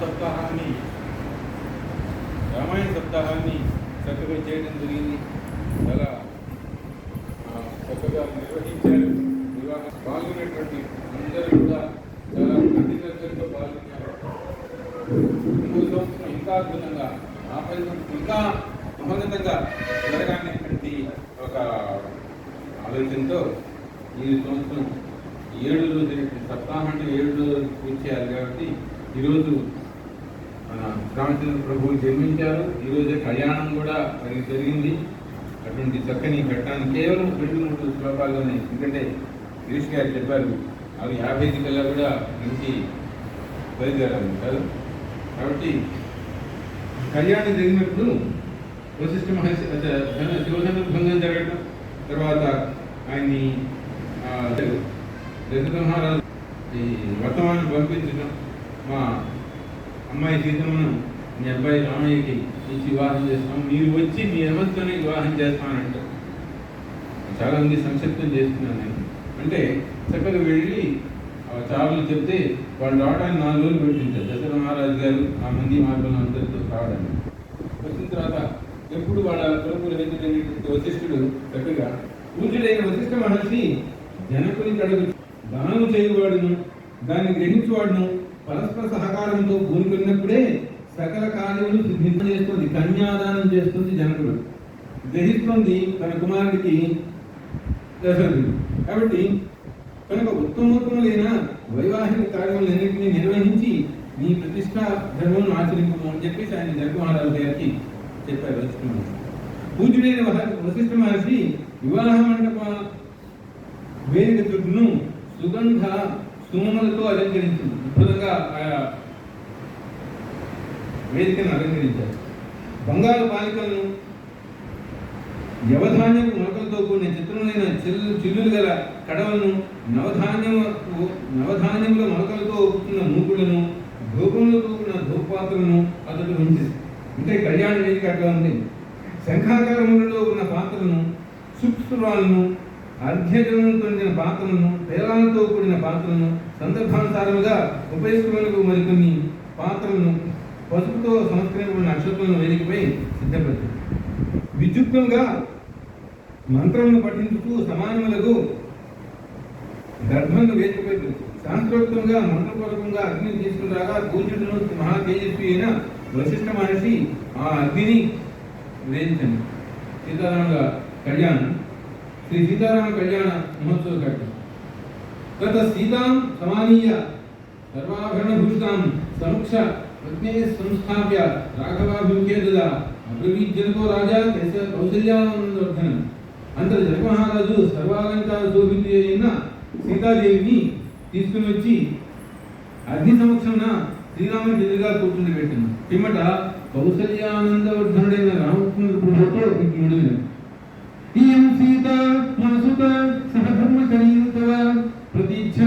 సప్తాహాన్ని రామాయణ సప్తాహాన్ని చక్కగా చేయడం జరిగింది. చాలా చక్కగా నిర్వహించారు. వివాహం పాల్గొనేటువంటి అందరూ కూడా చాలా ప్రతినిధులతో పాల్గొన్నారు. మూడు సంవత్సరం ఇంకా అద్భుతంగా ఆ పరిస్థితి ఇంకా మహోన్నతంగా జరగాలనేటువంటి ఒక ఆలోచనతో ఈ సంవత్సరం ఏడు రోజులు సప్తాహం అంటే ఏడు రోజులు పూర్తి చేయాలి కాబట్టి ఈరోజు రామచంద్ర ప్రభువు జన్మించారు. ఈరోజు కళ్యాణం కూడా మరి జరిగింది. అటువంటి చక్కని ఘట్టాన్ని కేవలం రెండు మూడు శ్లోకాల్లోనే ఎందుకంటే గిరీష్ గారు చెప్పారు అవి యాభై కల్లా కూడా మంచి బయలుదేరాలి కాదు? కాబట్టి కళ్యాణం జరిగినప్పుడు వశిష్ఠ మహర్షి అదే భంగం జరగడం తర్వాత ఆయన్ని దశ మహారాజు ఈ వర్తమానం పంపించడం మా అమ్మాయి సీతమ్మను మీ అబ్బాయి రామయ్యకి ఇచ్చి వివాహం చేస్తాం. మీరు వచ్చి మీ అనుమతితోనే వివాహం చేస్తానంటారు చాలా మంది సంక్షిప్తం చేస్తున్నాను నేను అంటే చక్కగా వెళ్ళి చావులు చెప్తే వాళ్ళు రావడానికి నాలుగు రోజులు పెట్టింటారు దశరథ మహారాజు గారు ఆ మంది మార్గం అందరితో రావడానికి. వచ్చిన తర్వాత ఎప్పుడు వాళ్ళ కొడుకులు హెచ్చుడైనటువంటి వశిష్ఠుడు చక్కగా పూజుడైన వశిష్ఠ మహర్షి జనకుని కడుగు దానం చేయువాడును దాన్ని గ్రహించువాడును పరస్పర సహకారంతో పూనుకున్నప్పుడే సకల కార్యములు సిద్ధింపజేస్తుంది కన్యాదానం చేస్తుంది జనకుడు గ్రహిస్తుంది తన కుమారుడికి దశరథుడు. కాబట్టి కనుక ఉత్తమోత్తములైన వైవాహిక కార్యములన్నింటినీ నిర్వహించి నీ ప్రతిష్ట ధర్మం ఆచరింపు అని చెప్పేసి ఆయన జనక మహారాజు గారికి చెప్పారు వశిష్ఠ మహర్షి పూజుడైన వశిష్ఠ మహర్షి వివాహ మండప వేదిక చుట్టూను సుగంధ తుమ్మలతో అలంకరించింది. అద్భుతంగా ఆయా వేదికను అలంకరించారు. బంగారు బాలికలను యవధాన్యపు మొలకలతో కూడిన చిత్రములైన చిల్లు చిల్లులు గల కడవలను నవధాన్యము నవధాన్యముల మొలకలతో ఒప్పుకున్న మూకులను ధూపంలో కూడిన ధూపాత్రలను అతడు ఉంచింది అంటే కళ్యాణ వేదిక అట్లా ఉంది. శంఖాకారములలో ఉన్న పాత్రలను సుప్సురాలను అర్ఘ్యజలను తొండిన పాత్రలను పేలాలతో కూడిన పాత్రలను సందర్భానుసారముగా ఉపయుక్తులకు మరికొన్ని పాత్రలను పసుపుతో సంస్కరించబడిన నక్షత్రం వేదికపై సిద్ధపరిచారు. విద్యుక్తంగా మంత్రమును పఠించుతూ సమానములకు గర్భంగా వేదికపై శాస్త్రోక్తంగా మంత్రపూర్వకంగా అగ్నిని తీసుకురాగా పూజ్యుడును మహా తేజస్వి అయిన వశిష్ఠ మహర్షి ఆ అగ్నిని వేయించండి సీతారాముల కళ్యాణం శ్రీ సీతారామ కళ్యాణ మహోత్సవ ఘట్టం గత సీతాం సమానీయ సర్వాభరణభూషితాం సమక్ష అగ్నే సంస్థాప్య రాఘవాభిముఖ్య దదా అబ్రవీజ్జనకో రాజా కైస కౌశల్యానందవర్ధన. అంతటి జగమహారాజు సర్వాలంకార శోభిత అయిన సీతాదేవిని తీసుకుని వచ్చి అగ్ని సమక్షమున శ్రీరాముని ఎదురుగా కూర్చుని పెట్టిన పిమ్మట కౌశల్యానందవర్ధనుడైన రామకృష్ణుడు ప్రభుతో ीयंसीत मासुत सहधर्मकरीन्तव प्रतीच्छ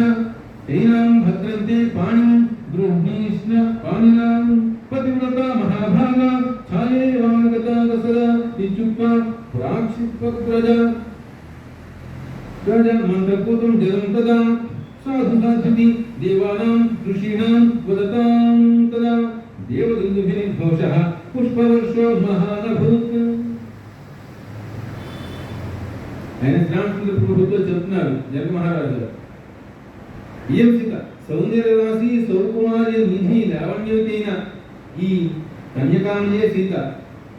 तैनां भद्रन्ते पाणिं द्रोह्णीष्ण पाणिनां। पतिव्रता महाभाग छायेवागता दसरा इत्युक्त्वा प्राक्षिपग्रज गज मन्दकोतं जलं तदा, साधु साधुति देवानां, ऋषीणां वदतां तदा। देवदन्दुभिर्घोषः पुष्पवर्षो महानभूत्। తదా ప్రభుత్వం చెప్తున్నారు జగ మహారాజు. గారు సీత సౌందర్య రాశి నిధి లావణ్యవతైన ఈ కన్యకామయే సీత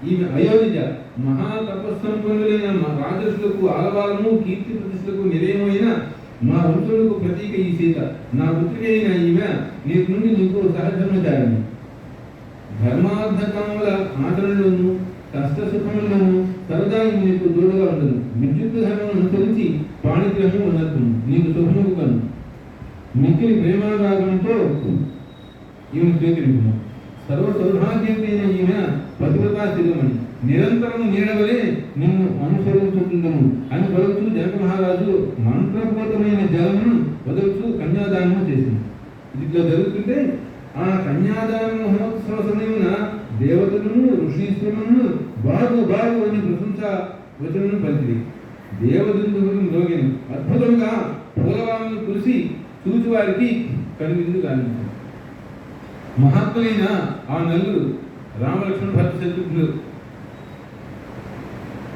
ఈమె అయోధ్య మహాతపస్సంపన్నులైన మా రాజర్షులకు ఆలవాలము కీర్తి ప్రతిష్టలకు నిలయమైన మా వృత్తులకు ప్రతీక ఈ సీత. నా పుత్రిక అయిన ఈమె నీకు నుండి నీకు సహధర్మచారిణి. ధర్మార్థకముల ఆచరణలోను కష్ట సుఖములను సరదా నీకు దూరంగా ఉండదు. విద్యుత్ ధర్మం పాణిగ్రహము ఉన్నతును నీకు శుభముకు కను మిక్కిలి ప్రేమారాగంతో ఈమె స్వీకరింపు సర్వ సౌభాగ్యమైన ఈమె పతివ్రతా శిరమణి నిరంతరము నీడవలే నిన్ను అనుసరించుకుందను అని పలుకుతూ జనక మహారాజు మంత్రపూతమైన జలమును వదలుతూ కన్యాదానము చేసింది. ఇది ఇట్లా జరుగుతుంటే ఆ కన్యాదాన మహోత్సవ సమయమున దేవతలను ఋషీశ్వరులను బాగు బాగు అని ప్రశంస వచనను పలికింది. దేవదుందువులు మ్రోగిన. అద్భుతంగా పూలవాలను కురిసి చూచి వారికి కనువిందు గావించారు మహాత్ములైన ఆ నలుగురు రామలక్ష్మణ భరత శత్రుఘ్నులు.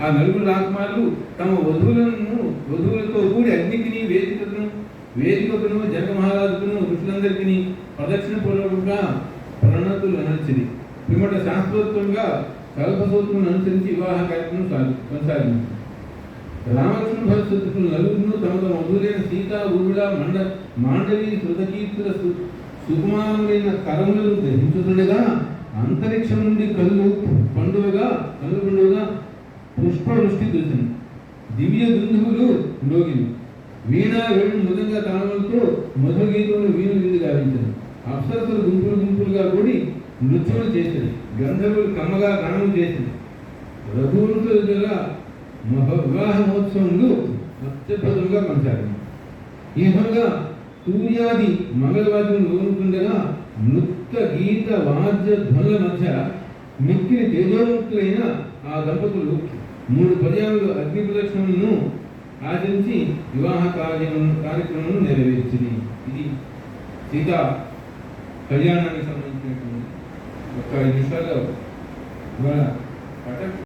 ఆ నలుగురు రాకుమారులు తమ వధువులను వధువులతో కూడి అగ్నికిని వేదికను వేదికకును జనక మహారాజుకును ఋషులందరికీ ప్రదక్షిణ పూర్వకంగా ప్రణతులు అనర్చింది పిమ్మట శాస్త్రోత్వంగా కల్పసూత్రం అనుసరించి వివాహ కార్యక్రమం సాగి కొనసాగింది. రామకృష్ణ భరతులు నలుగురు తమ తమ వధువులైన సీత ఊర్మిళ మండ మాండవి శృతకీర్తుల సు సుకుమారులైన కరములను ధరించుతుండగా అంతరిక్షం నుండి కళ్ళు పండుగగా కళ్ళు పండుగగా పుష్పవృష్టి దృశ్యం దివ్య దుందువులు మ్రోగిలు వీణా వేణు మృదంగా తాళములతో మధుర గీతములు వీణు విందు గావించను. అప్సరసులు గుంపులు గుంపులుగా కూడి నృత్యములు చేసింది గంధర్వులు కమ్మగా గానం చేసింది రఘువులతో వివాహ మహోత్సవములు అత్యద్భుతంగా కొనసాగింది. ఈ విధంగా సూర్యాది మంగళవాద్యం లోనుకుండగా నృత్య గీత వాద్య ధ్వనుల మధ్య మిక్కిలి తేజోముక్తులైన ఆ దంపతులు మూడు పర్యాలు అగ్ని ప్రదక్షిణలను ఆచరించి వివాహ కార్యం కార్యక్రమం నెరవేర్చింది. ఇది సీత కళ్యాణానికి సంబంధించినటువంటి ఒక ఐదు నిమిషాల్లో ఇవాళ పట